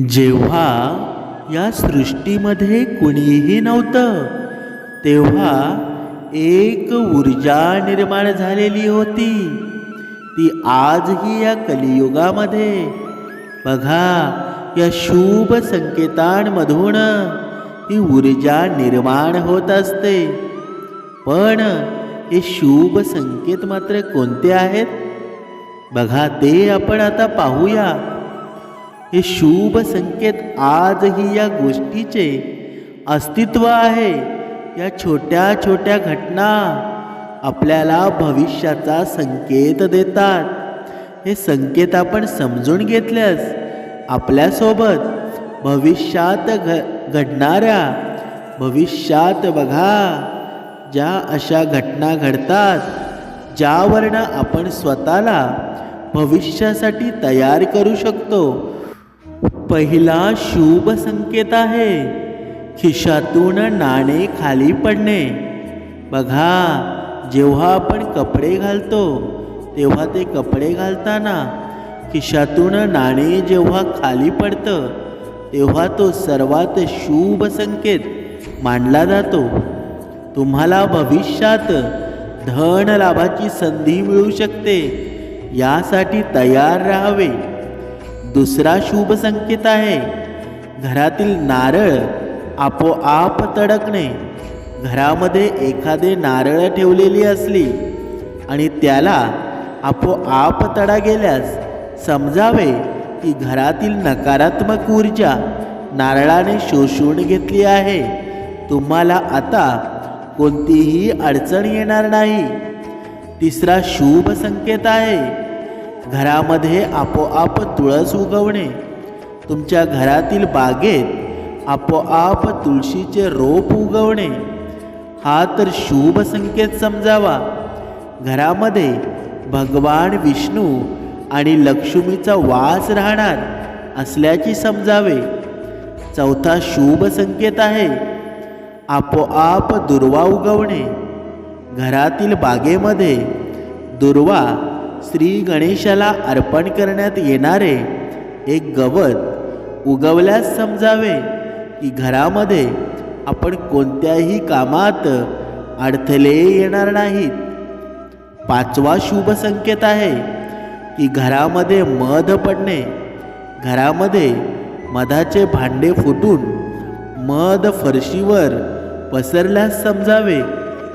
जेव्हा या सृष्टीमध्ये कुणीही नव्हतं तेव्हा एक ऊर्जा निर्माण झालेली होती. ती आजही या कलियुगामध्ये. बघा या शुभ संकेतांमधून ही ऊर्जा निर्माण होत असते. पण हे शुभ संकेत मात्र कोणते आहेत? बघा ते आपण आता पाहूया. हे शुभ संकेत आजही या गोष्टीचे अस्तित्व आहे. या छोट्या छोट्या घटना आपल्याला भविष्याचा संकेत देतात. हे संकेत आपण समजून घेतल्यास आपल्यासोबत भविष्यात घ घडणाऱ्या भविष्यात बघा ज्या अशा घटना घडतात ज्यावरनं आपण स्वतःला भविष्यासाठी तयार करू शकतो. पहिला शुभ संकेत आहे. खिशातून नाणे खाली पडणे. बघा जेव्हा आपण कपडे घालतो तेव्हा ते कपडे घालताना खिशातून नाणे जेव्हा खाली पडतं तेव्हा तो सर्वात शुभ संकेत मानला जातो. तुम्हाला भविष्यात धन लाभाची संधी मिळू शकते. यासाठी तयार राहावे. दुसरा शुभ संकेत आहे. घरातील नारळ आपोआप तडकणे. घरामध्ये एखादे नारळ ठेवलेली असली आणि त्याला आपोआप तडा गेल्यास समजावे की घरातील नकारात्मक ऊर्जा नारळाने शोषून घेतली आहे. तुम्हाला आता कोणतीही अडचण येणार नाही. तिसरा शुभ संकेत आहे. घरामध्ये आपोआप तुळस उगवणे. तुमच्या घरातील बागेत आपोआप तुळशीचे रोप उगवणे. हा तर शुभ संकेत समजावा. घरामध्ये भगवान विष्णू आणि लक्ष्मीचा वास राहणार असल्याची समजावे. चौथा शुभ संकेत आहे. आपोआप दुर्वा उगवणे. घरातील बागेमध्ये दुर्वा श्री गणेशाला अर्पण करण्यात येणारे एक गवत उगवल्यास समजावे की घरामध्ये आपण कोणत्याही कामात अडथळे येणार नाहीत. पाचवा शुभ संकेत आहे की घरामध्ये मध पडणे. घरामध्ये मधाचे भांडे फुटून मध फरशीवर पसरल्यास समजावे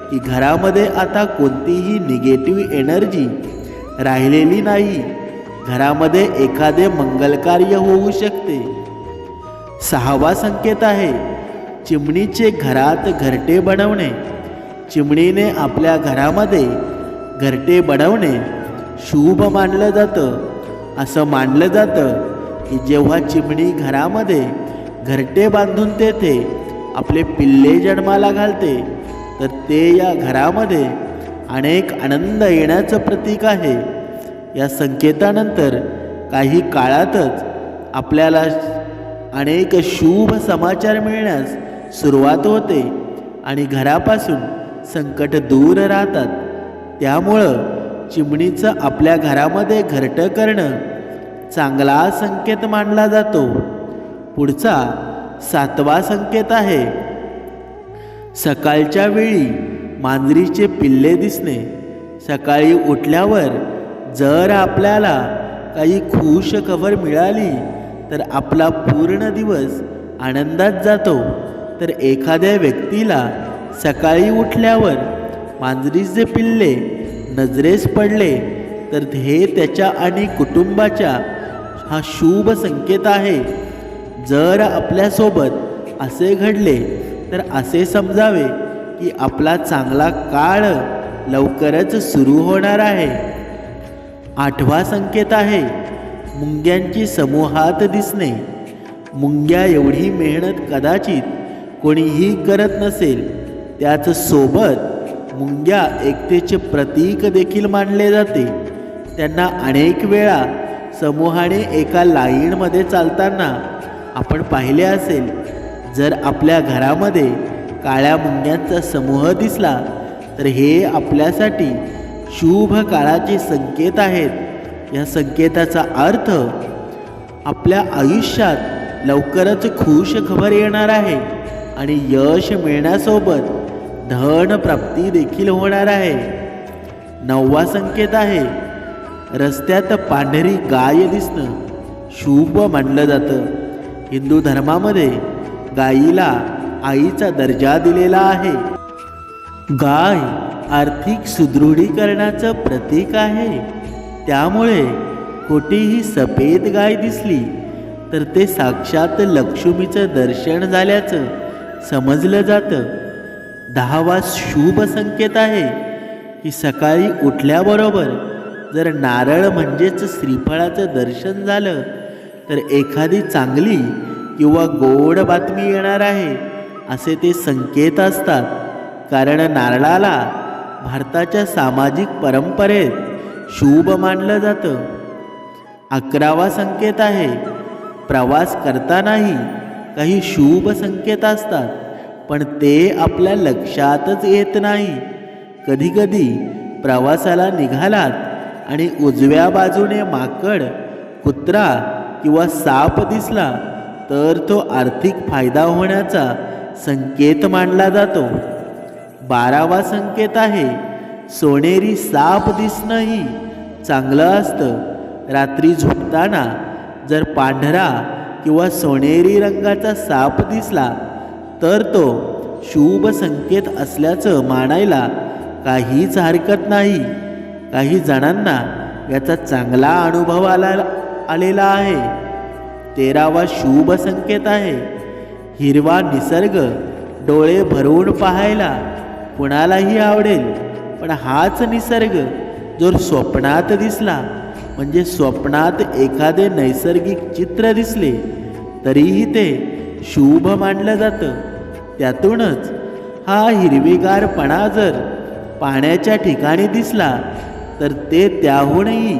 की घरामध्ये आता कोणतीही निगेटिव्ह एनर्जी राहिलेली नाही. घरामध्ये एखादे मंगलकार्य होऊ शकते. सहावा संकेत आहे चिमणीचे घरात घरटे बनवणे. चिमणीने आपल्या घरामध्ये घरटे बनवणे शुभ मानलं जातं. असं मानलं जातं की जेव्हा चिमणी घरामध्ये घरटे बांधून तेथे आपले पिल्ले जन्माला घालते तर ते या घरामध्ये अनेक आनंद येण्याचं प्रतीक आहे. या संकेतानंतर काही काळातच आपल्याला अनेक शुभ समाचार मिळण्यास सुरुवात होते आणि घरापासून संकट दूर राहतात. त्यामुळं चिमणीचं आपल्या घरामध्ये घरटं करणं चांगला संकेत मानला जातो. पुढचा सातवा संकेत आहे. सकाळच्या वेळी मांजरीचे पिल्ले दिसणे. सकाळी उठल्यावर जर आपल्याला काही खुश खबर मिळाली तर आपला पूर्ण दिवस आनंदात जातो. तर एखाद्या व्यक्तीला सकाळी उठल्यावर मांजरीचे पिल्ले नजरेस पडले तर हे त्याच्या आणि कुटुंबाच्या हा शुभ संकेत आहे. जर आपल्यासोबत असे घडले तर असे समजावे. की आपला चांगला काळ लवकरच सुरू होणार आहे. आठवा संकेत आहे मुंग्यांची समूहात दिसणे. मुंग्या एवढी मेहनत कदाचित कोणीही करत नसेल त्याच सोबत मुंग्या एकतेचे प्रतीक देखील मानले जाते. त्यांना अनेक वेळा समूहाने एका लाईनमध्ये चालताना आपण पाहिले असेल जर आपल्या घरामध्ये काळ्या मुंग्यांचा समूह दिसला तर हे आपल्यासाठी शुभ काळाचे संकेत आहेत. या संकेताचा अर्थ आपल्या आयुष्यात लवकरच खुश खबर येणार आहे आणि यश मिळण्यासोबत धन प्राप्ती देखील होणार आहे. नववा संकेत आहे रस्त्यात पांढरी गाय दिसणं शुभ मानलं जातं. हिंदू धर्मामध्ये गायीला आईचा दर्जा दिलेला आहे. गाय आर्थिक सुदृढीकरणाचं प्रतीक आहे. त्यामुळे कोठेही सफेद गाय दिसली तर ते साक्षात लक्ष्मीचं दर्शन झाल्याचं समजलं जातं. दहावा शुभ संकेत आहे की सकाळी उठल्याबरोबर जर नारळ म्हणजेच श्रीफळाचं दर्शन झालं तर एखादी चांगली किंवा गोड बातमी येणार आहे. असे ते संकेत असतात. कारण नारळाला भारताच्या सामाजिक परंपरेत शुभ मानलं जातं. अकरावा संकेत आहे प्रवास करतानाही काही शुभ संकेत असतात पण ते आपल्या लक्षातच येत नाही. कधीकधी प्रवासाला निघालात आणि उजव्या बाजूने माकड कुत्रा किंवा साप दिसला तर तो आर्थिक फायदा होण्याचा संकेत मानला जातो. बारावा संकेत आहे सोनेरी साप दिसणंही चांगलं असतं. रात्री झोपताना जर पांढरा किंवा सोनेरी रंगाचा साप दिसला तर तो शुभ संकेत असल्याचं मानायला काहीच हरकत नाही. काही जणांना याचा चांगला अनुभव आला आलेला आहे. तेरावा शुभ संकेत आहे हिरवा निसर्ग डोळे भरवून पाहायला कुणालाही आवडेल पण हाच निसर्ग जर स्वप्नात दिसला म्हणजे स्वप्नात एखादे नैसर्गिक चित्र दिसले तरीही ते शुभ मानलं जातं. त्यातूनच हा हिरवीगारपणा जर पाण्याच्या ठिकाणी दिसला तर ते त्याहूनही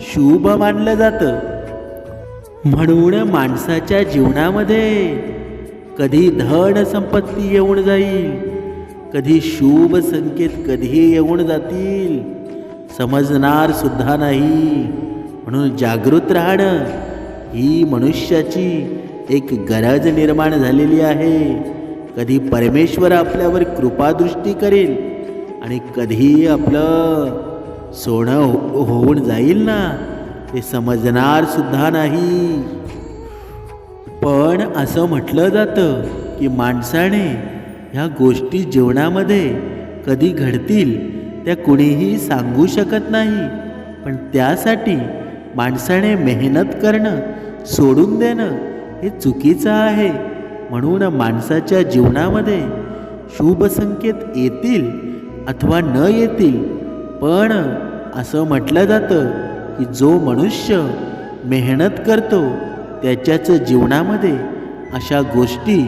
शुभ मानलं जातं. म्हणून माणसाच्या जीवनामध्ये कधी धन संपत्ती येऊन जाईल कधी शुभ संकेत कधी येऊन जातील. समजणार सुद्धा नाही. म्हणून जागृत राहणं ही मनुष्याची एक गरज निर्माण झालेली आहे. कधी परमेश्वर आपल्यावर कृपादृष्टी करेल आणि कधी आपलं सोनं हो होऊन जाईल ना ते समजणार सुद्धा नाही. पण असं म्हटलं जातं की माणसाने ह्या गोष्टी जीवनामध्ये कधी घडतील त्या कुणीही सांगू शकत नाही. पण त्यासाठी माणसाने मेहनत करणं सोडून देणं हे चुकीचं आहे. म्हणून माणसाच्या जीवनामध्ये शुभ संकेत येतील अथवा न येतील पण असं म्हटलं जातं की जो मनुष्य मेहनत करतो त्याच्याच जीवनामध्ये अशा गोष्टी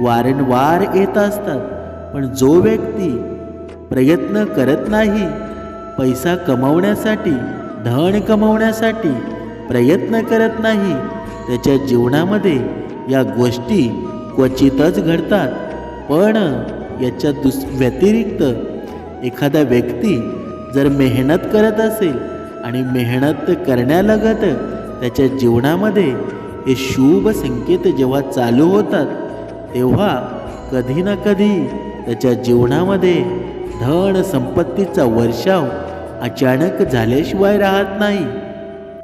वारंवार येत असतात. पण जो व्यक्ती प्रयत्न करत नाही पैसा कमवण्यासाठी धन कमवण्यासाठी प्रयत्न करत नाही त्याच्या जीवनामध्ये या गोष्टी क्वचितच घडतात. पण याच्या दुस व्यतिरिक्त एखादा व्यक्ती जर मेहनत करत असेल आणि मेहनत करण्यालगत त्याच्या जीवनामध्ये हे शुभ संकेत जेव्हा चालू होतात तेव्हा कधी ना कधी त्याच्या जीवनामध्ये धन संपत्तीचा वर्षाव अचानक झाल्याशिवाय राहत नाही.